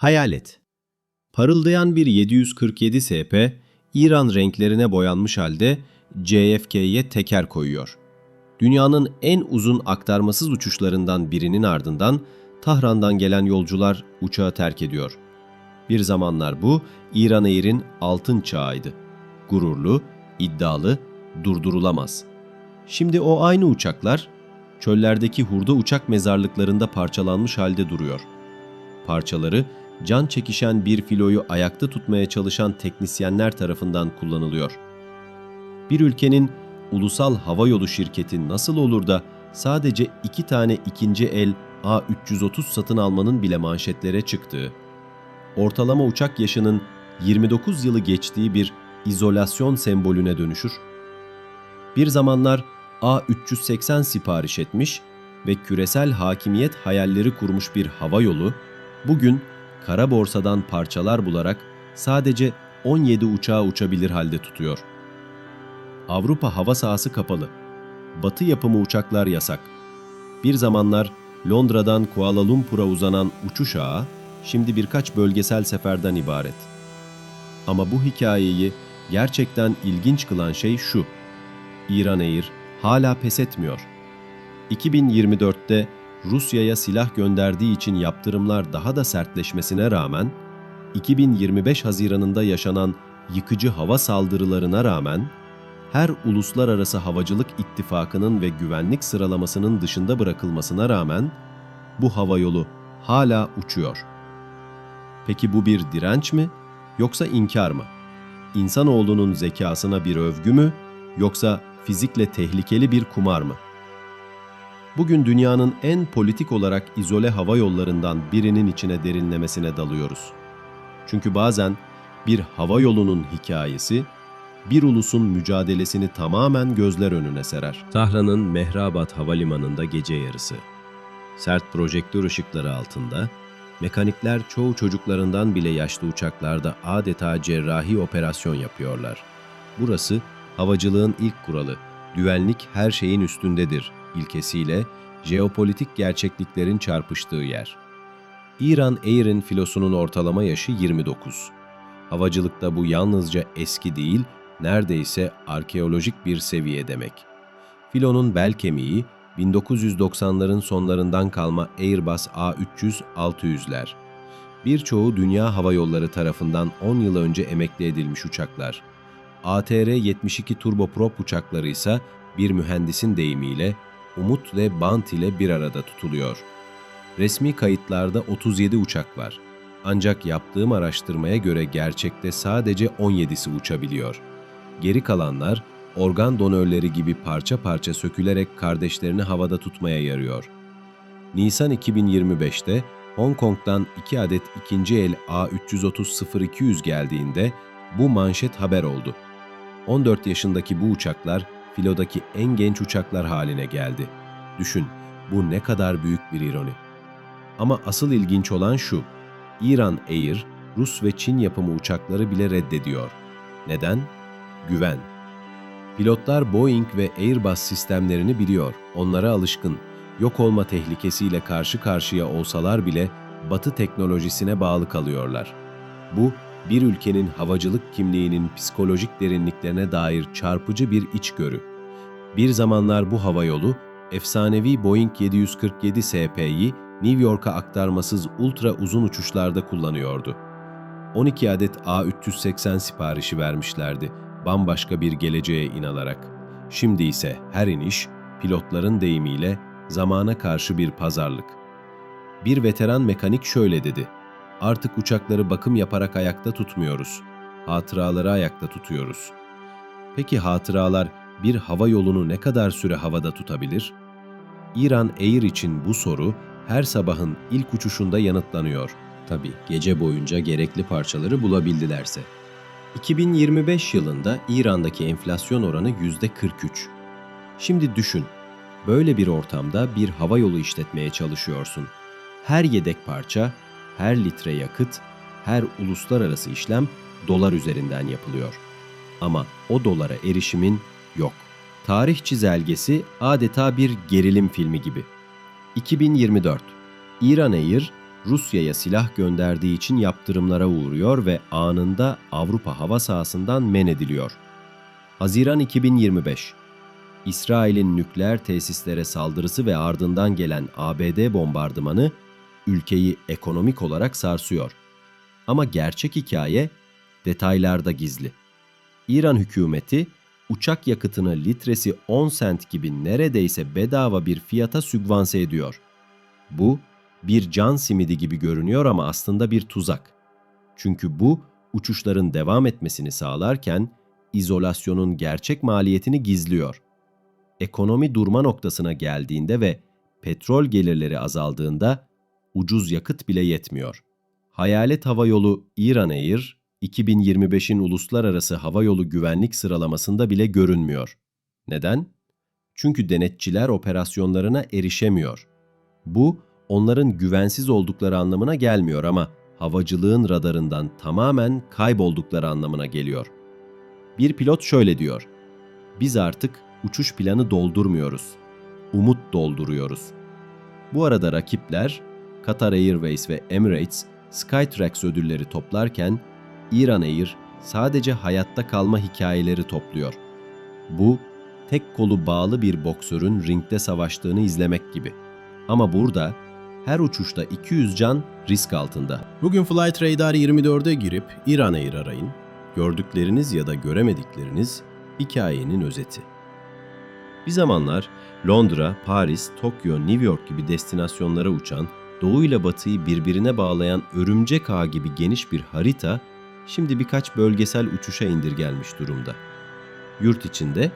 Hayal et. Parıldayan bir 747 SP, İran renklerine boyanmış halde JFK'ye teker koyuyor. Dünyanın en uzun aktarmasız uçuşlarından birinin ardından Tahran'dan gelen yolcular uçağı terk ediyor. Bir zamanlar bu İran Air'in altın çağıydı. Gururlu, iddialı, durdurulamaz. Şimdi o aynı uçaklar çöllerdeki hurda uçak mezarlıklarında parçalanmış halde duruyor. Parçaları can çekişen bir filoyu ayakta tutmaya çalışan teknisyenler tarafından kullanılıyor. Bir ülkenin ulusal havayolu şirketi nasıl olur da sadece iki tane ikinci el A330 satın almanın bile manşetlere çıktığı, ortalama uçak yaşının 29 yılı geçtiği bir izolasyon sembolüne dönüşür? Bir zamanlar A380 sipariş etmiş ve küresel hakimiyet hayalleri kurmuş bir hava yolu, bugün kara borsadan parçalar bularak sadece 17 uçağa uçabilir halde tutuyor. Avrupa hava sahası kapalı. Batı yapımı uçaklar yasak. Bir zamanlar Londra'dan Kuala Lumpur'a uzanan uçuş ağı şimdi birkaç bölgesel seferden ibaret. Ama bu hikayeyi gerçekten ilginç kılan şey şu. İran Air hala pes etmiyor. 2024'te Rusya'ya silah gönderdiği için yaptırımlar daha da sertleşmesine rağmen 2025 Haziran'ında yaşanan yıkıcı hava saldırılarına rağmen her uluslararası havacılık ittifakının ve güvenlik sıralamasının dışında bırakılmasına rağmen bu hava yolu hala uçuyor. Peki bu bir direnç mi yoksa inkar mı? İnsanoğlunun zekasına bir övgü mü yoksa fizikle tehlikeli bir kumar mı? Bugün dünyanın en politik olarak izole hava yollarından birinin içine derinlemesine dalıyoruz. Çünkü bazen bir hava yolunun hikayesi bir ulusun mücadelesini tamamen gözler önüne serer. Tahran'ın Mehrabat Havalimanı'nda gece yarısı. Sert projektör ışıkları altında, mekanikler çoğu çocuklarından bile yaşlı uçaklarda adeta cerrahi operasyon yapıyorlar. Burası havacılığın ilk kuralı, güvenlik her şeyin üstündedir ilkesiyle jeopolitik gerçekliklerin çarpıştığı yer. İran Air'in filosunun ortalama yaşı 29. Havacılıkta bu yalnızca eski değil, neredeyse arkeolojik bir seviye demek. Filonun bel kemiği 1990'ların sonlarından kalma Airbus A300-600'ler. Birçoğu dünya hava yolları tarafından 10 yıl önce emekli edilmiş uçaklar. ATR-72 turboprop uçakları ise bir mühendisin deyimiyle umut ve bant ile bir arada tutuluyor. Resmi kayıtlarda 37 uçak var. Ancak yaptığım araştırmaya göre gerçekte sadece 17'si uçabiliyor. Geri kalanlar organ donörleri gibi parça parça sökülerek kardeşlerini havada tutmaya yarıyor. Nisan 2025'te Hong Kong'dan 2 adet ikinci el A330-0200 geldiğinde bu manşet haber oldu. 14 yaşındaki bu uçaklar filodaki en genç uçaklar haline geldi. Düşün, bu ne kadar büyük bir ironi. Ama asıl ilginç olan şu, İran Air, Rus ve Çin yapımı uçakları bile reddediyor. Neden? Güven. Pilotlar Boeing ve Airbus sistemlerini biliyor, onlara alışkın. Yok olma tehlikesiyle karşı karşıya olsalar bile Batı teknolojisine bağlı kalıyorlar. Bu, bir ülkenin havacılık kimliğinin psikolojik derinliklerine dair çarpıcı bir içgörü. Bir zamanlar bu havayolu, efsanevi Boeing 747 SP'yi New York'a aktarmasız ultra uzun uçuşlarda kullanıyordu. 12 adet A380 siparişi vermişlerdi, bambaşka bir geleceğe inanarak. Şimdi ise her iniş, pilotların deyimiyle zamana karşı bir pazarlık. Bir veteran mekanik şöyle dedi, Artık uçakları bakım yaparak ayakta tutmuyoruz. Hatıraları ayakta tutuyoruz. Peki hatıralar bir hava yolunu ne kadar süre havada tutabilir? İran Air için bu soru her sabahın ilk uçuşunda yanıtlanıyor. Tabi gece boyunca gerekli parçaları bulabildilerse. 2025 yılında İran'daki enflasyon oranı %43. Şimdi düşün, böyle bir ortamda bir hava yolu işletmeye çalışıyorsun. Her yedek parça her litre yakıt, her uluslararası işlem dolar üzerinden yapılıyor. Ama o dolara erişimin yok. Tarih çizelgesi adeta bir gerilim filmi gibi. 2024 İran Air Rusya'ya silah gönderdiği için yaptırımlara uğruyor ve anında Avrupa hava sahasından men ediliyor. Haziran 2025 İsrail'in nükleer tesislere saldırısı ve ardından gelen ABD bombardımanı ülkeyi ekonomik olarak sarsıyor. Ama gerçek hikaye detaylarda gizli. İran hükümeti uçak yakıtını litresi 10 sent gibi neredeyse bedava bir fiyata sübvanse ediyor. Bu bir can simidi gibi görünüyor ama aslında bir tuzak. Çünkü bu uçuşların devam etmesini sağlarken izolasyonun gerçek maliyetini gizliyor. Ekonomi durma noktasına geldiğinde ve petrol gelirleri azaldığında ucuz yakıt bile yetmiyor. Hayalet Hava Yolu İran Air 2025'in uluslararası havayolu güvenlik sıralamasında bile görünmüyor. Neden? Çünkü denetçiler operasyonlarına erişemiyor. Bu onların güvensiz oldukları anlamına gelmiyor ama havacılığın radarından tamamen kayboldukları anlamına geliyor. Bir pilot şöyle diyor: Biz artık uçuş planı doldurmuyoruz. Umut dolduruyoruz. Bu arada rakipler Qatar Airways ve Emirates Skytrax ödülleri toplarken İran Air sadece hayatta kalma hikayeleri topluyor. Bu tek kolu bağlı bir boksörün ringde savaştığını izlemek gibi. Ama burada her uçuşta 200 can risk altında. Bugün Flight Radar 24'e girip İran Air arayın. Gördükleriniz ya da göremedikleriniz hikayenin özeti. Bir zamanlar Londra, Paris, Tokyo, New York gibi destinasyonlara uçan, doğu ile batıyı birbirine bağlayan örümcek ağ gibi geniş bir harita şimdi birkaç bölgesel uçuşa indirgelmiş durumda. Yurt içinde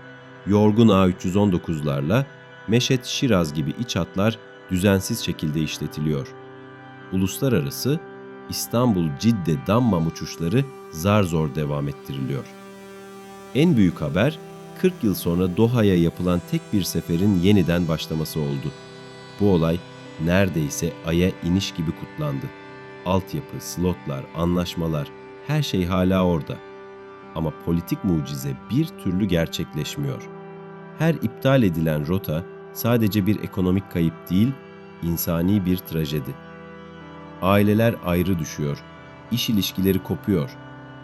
yorgun A319'larla Meşet Şiraz gibi iç hatlar düzensiz şekilde işletiliyor. Uluslararası İstanbul-Cidde Dammam uçuşları zar zor devam ettiriliyor. En büyük haber 40 yıl sonra Doha'ya yapılan tek bir seferin yeniden başlaması oldu. Bu olay neredeyse Ay'a iniş gibi kutlandı. Altyapı, slotlar, anlaşmalar, her şey hala orada. Ama politik mucize bir türlü gerçekleşmiyor. Her iptal edilen rota sadece bir ekonomik kayıp değil, insani bir trajedi. Aileler ayrı düşüyor, iş ilişkileri kopuyor,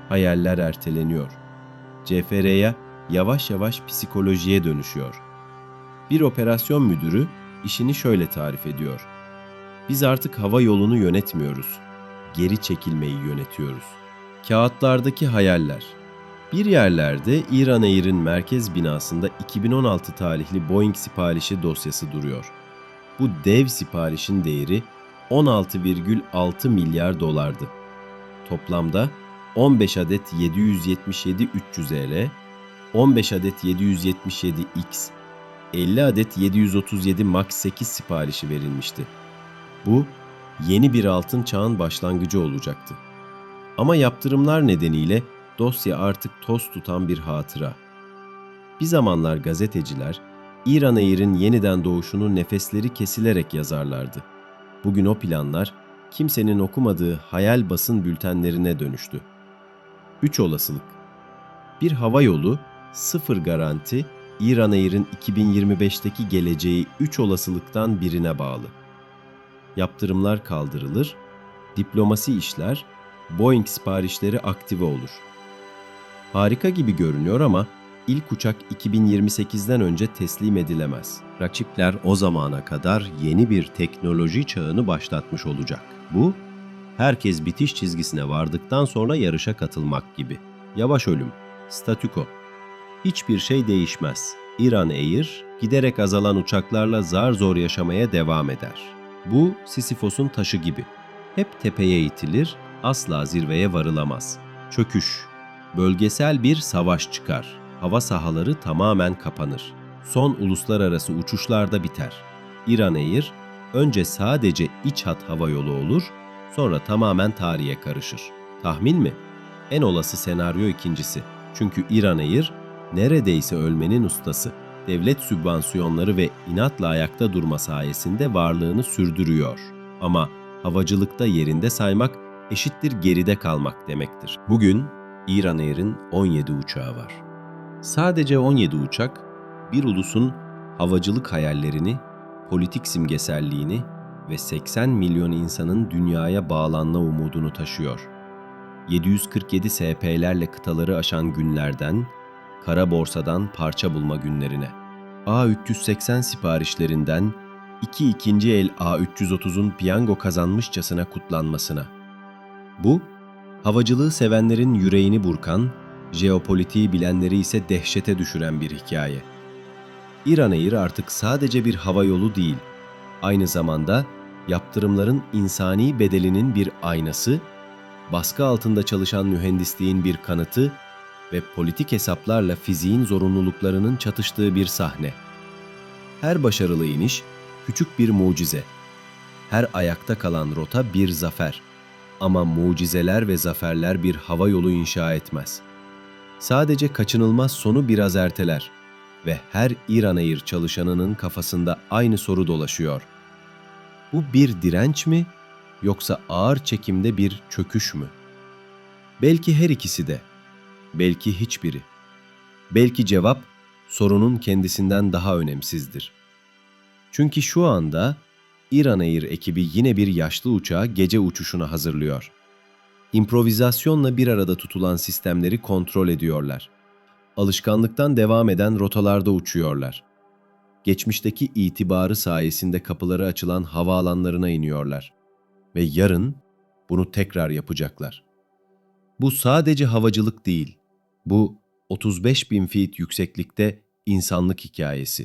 hayaller erteleniyor. CFR'ya yavaş yavaş psikolojiye dönüşüyor. Bir operasyon müdürü işini şöyle tarif ediyor. Biz artık hava yolunu yönetmiyoruz. Geri çekilmeyi yönetiyoruz. Kağıtlardaki hayaller. Bir yerlerde İran Air'in merkez binasında 2016 tarihli Boeing siparişi dosyası duruyor. Bu dev siparişin değeri 16,6 milyar dolardı. Toplamda 15 adet 777 300EL, 15 adet 777X, 50 adet 737 MAX 8 siparişi verilmişti. Bu yeni bir altın çağın başlangıcı olacaktı. Ama yaptırımlar nedeniyle dosya artık toz tutan bir hatıra. Bir zamanlar gazeteciler İran Air'in yeniden doğuşunu nefesleri kesilerek yazarlardı. Bugün o planlar kimsenin okumadığı hayal basın bültenlerine dönüştü. Üç olasılık. Bir hava yolu, sıfır garanti, İran Air'in 2025'teki geleceği üç olasılıktan birine bağlı. Yaptırımlar kaldırılır, diplomasi işler, Boeing siparişleri aktive olur. Harika gibi görünüyor ama ilk uçak 2028'den önce teslim edilemez. Rakipler o zamana kadar yeni bir teknoloji çağını başlatmış olacak. Bu, herkes bitiş çizgisine vardıktan sonra yarışa katılmak gibi. Yavaş ölüm, statüko. Hiçbir şey değişmez. İran Air, giderek azalan uçaklarla zar zor yaşamaya devam eder. Bu Sisyphos'un taşı gibi. Hep tepeye itilir, asla zirveye varılamaz. Çöküş. Bölgesel bir savaş çıkar. Hava sahaları tamamen kapanır. Son uluslararası uçuşlarda biter. İran Air önce sadece iç hat hava yolu olur, sonra tamamen tarihe karışır. Tahmin mi? En olası senaryo ikincisi. Çünkü İran Air neredeyse ölmenin ustası. Devlet sübvansiyonları ve inatla ayakta durma sayesinde varlığını sürdürüyor. Ama havacılıkta yerinde saymak eşittir geride kalmak demektir. Bugün İran Air'in 17 uçağı var. Sadece 17 uçak bir ulusun havacılık hayallerini, politik simgeselliğini ve 80 milyon insanın dünyaya bağlanma umudunu taşıyor. 747 SP'lerle kıtaları aşan günlerden, kara borsadan parça bulma günlerine, A380 siparişlerinden iki ikinci el A330'un piyango kazanmışçasına kutlanmasına. Bu, havacılığı sevenlerin yüreğini burkan, jeopolitiği bilenleri ise dehşete düşüren bir hikaye. İran Air artık sadece bir hava yolu değil, aynı zamanda yaptırımların insani bedelinin bir aynası, baskı altında çalışan mühendisliğin bir kanıtı ve politik hesaplarla fiziğin zorunluluklarının çatıştığı bir sahne. Her başarılı iniş küçük bir mucize. Her ayakta kalan rota bir zafer. Ama mucizeler ve zaferler bir hava yolu inşa etmez. Sadece kaçınılmaz sonu biraz erteler ve her İran Air çalışanının kafasında aynı soru dolaşıyor. Bu bir direnç mi yoksa ağır çekimde bir çöküş mü? Belki her ikisi de. Belki hiçbiri. Belki cevap sorunun kendisinden daha önemsizdir. Çünkü şu anda İran Air ekibi yine bir yaşlı uçağı gece uçuşuna hazırlıyor. İmprovizasyonla bir arada tutulan sistemleri kontrol ediyorlar. Alışkanlıktan devam eden rotalarda uçuyorlar. Geçmişteki itibarı sayesinde kapıları açılan havaalanlarına iniyorlar. Ve yarın bunu tekrar yapacaklar. Bu sadece havacılık değil. Bu 35 bin feet yükseklikte insanlık hikayesi.